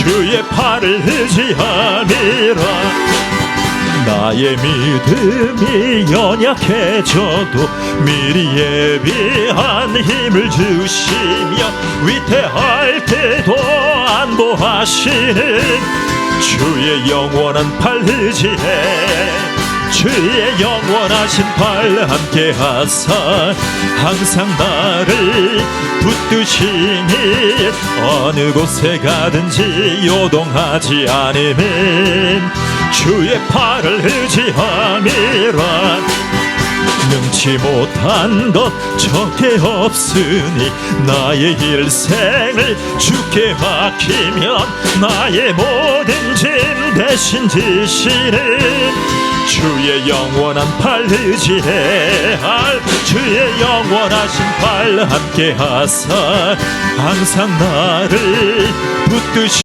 주의 팔을 의지함이라. 나의 믿음이 연약해져도 미리 예비한 힘을 주시며 위태할 때도 안보하시는 주의 영원한 팔 의지해 주의 영원하신 팔 함께 하사 항상 나를 붙드시니 어느 곳에 가든지 요동하지 않으면 주의 팔을 의지함이라. 능치 못한 것 적게 없으니 나의 일생을 주께 맡기면 나의 모든 짐 대신 지시는 주의 영원한 팔 의지해 할 주의 영원하신 팔 함께 하사 항상 나를 붙드시